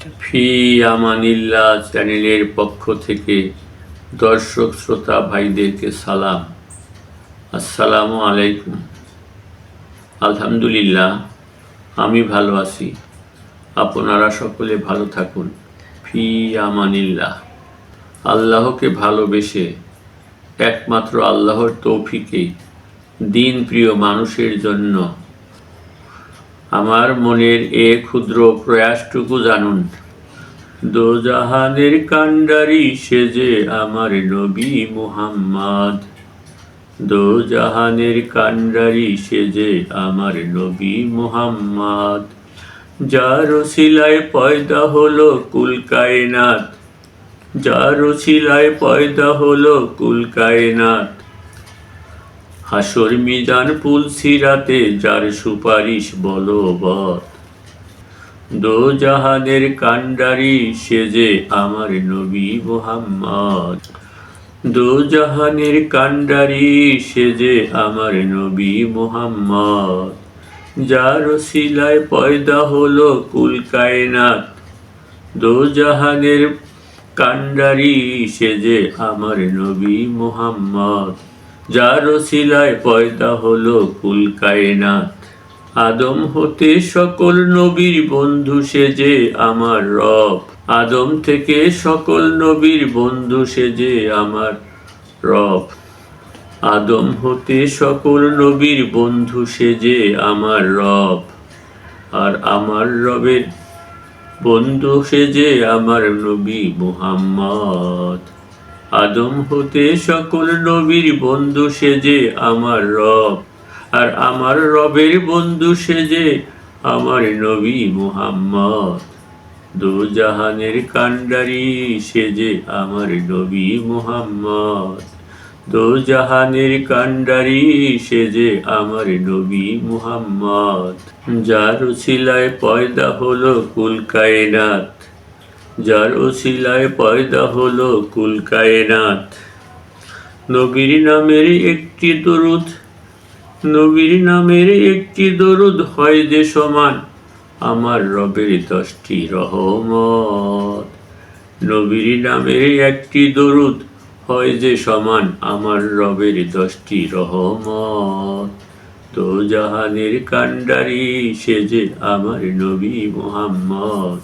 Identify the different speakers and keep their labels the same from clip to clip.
Speaker 1: ফি আমানিল্লাহ চ্যানেলের পক্ষ থেকে দর্শক, শ্রোতা ভাইদেরকে সালাম। আসসালামু আলাইকুম। আলহামদুলিল্লাহ, আমি ভালো আছি। আপনারা সকলে ভালো থাকুন। ফি আমানিল্লাহ আল্লাহকে ভালোবেসে একমাত্র আল্লাহর তৌফিকে দিন প্রিয় মানুষের জন্য আমার মনের এ ক্ষুদ্র প্রয়াসটুকু জানুন। দোজাহানের কাণ্ডারি সেজে আমার নবী মুহাম্মদ। দোজাহানের কাণ্ডারি সেজে আমার নবী মুহাম্মদ। যার শিলায় পয়দা হলো কুল কায়নাত। যার শিলায় পয়দা হলো কুল কায়নাত। হাসর মিজান পুল সিরাতে যার সুপারিশ বলবৎ দো জাহানের কাণ্ডারি সেজে আমার নবী মোহাম্মদ। দো জাহানের কাণ্ডারি সেজে আমার নবী মোহাম্মদ। যার শিলায় পয়দা হলো কুল কায়নাত। দো জাহানের কাণ্ডারি সেজে আমার নবী মোহাম্মদ। যার শিলায় পয়দা হলো কুল আদম হতে সকল নবীর বন্ধু সেজে আমার রব। আদম থেকে সকল নবীর বন্ধু সেজে আমার রব। আদম হতে সকল নবীর বন্ধু সেজে আমার রব। আর আমার রবের বন্ধু সেজে আমার নবী মুহাম্মদ। আদম হতে সকল নবীর বন্ধু সেজে আমার রব। আর আমার রবের বন্ধু সেজে আমার নবী মুহাম্মদ। দু জাহানের কাণ্ডারি সেজে আমার নবী মুহাম্মদ। দো জাহানের কাণ্ডারি সেজে আমার নবী মুহাম্মদ। যার উছিলায় পয়দা হলো কুল কায়নাত। যার ওসিলায় পয়দা হলো কুল কায়নাত। নবীর নামের একটি দরুদ, নবীর নামের একটি দরুদ হয় যে সমান আমার রবের দশটি রহমত। নবীর নামের একটি দরুদ হয় যে সমান আমার রবের দশটি রহমত। তো জাহানের কাণ্ডারি সেজে আমার নবী মোহাম্মদ।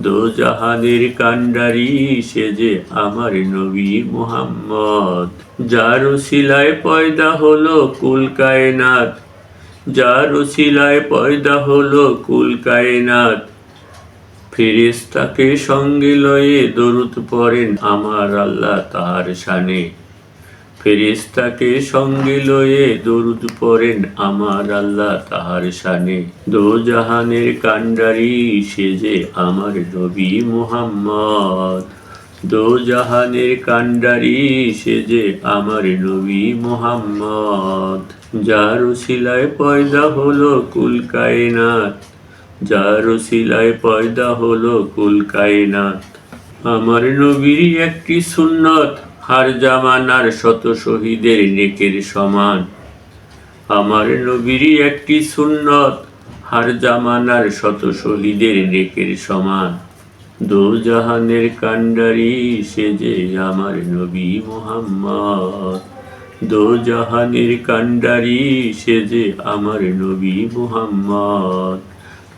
Speaker 1: দো জাহানের কাণ্ডারি সেজে আমার নবী মুহাম্মদ। যার শিলায় পয়দা হলো কুল কায়নাত, যার শিলায় পয়দা হলো কুল কায়নাত। ফেরেশতাকে সঙ্গে লয়ে দরুদ পড়েন আমার আল্লাহ তার শানে। ফেরেশতাকে সঙ্গে লয়ে দরুদ পড়েন আমার আল্লাহ তাহার শানে। দো জাহানের কাণ্ডারি সেজে আমার নবী মুহাম্মদ। দো জাহানের কাণ্ডারি সেজে আমার নবী মুহাম্মদ। যার শিলায় পয়দা হলো কুল কায়নাত, যার শিলায় পয়দা হলো কুল কায়নাত। আমার নবীর একটি সুন্নত হার জামানার শত শহীদের নেকের সমান। আমার নবীরই একটি সুন্নত, হার জামানার শত শহীদের নেকের সমান। দো জাহানের কাণ্ডারি সেজে আমার নবী মুহাম্মদ। দো জাহানের কাণ্ডারি সেজে আমার নবী মুহাম্মদ।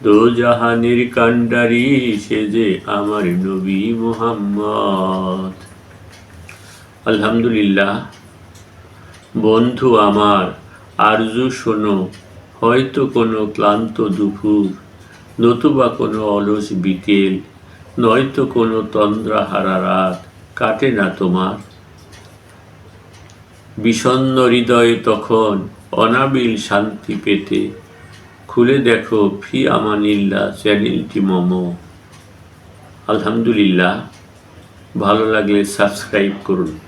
Speaker 1: দো জাহানের কাণ্ডারি সেজে আমার নবী মুহাম্মদ। আলহামদুলিল্লাহ। বন্ধু আমার, আরজু শোনো, হয়তো কোনো ক্লান্ত দুপুর, নতুবা কোনো অলস বিকেল, নয়তো কোনো তন্দ্রা তন্দ্রাহারা রাত কাটে না তোমার। বিষণ্ণ হৃদয়ে তখন অনাবিল শান্তি পেতে, খুলে দেখো ফি আমানিল্লা চ্যানেলটি মম। আলহামদুলিল্লাহ। ভালো লাগলে সাবস্ক্রাইব করুন।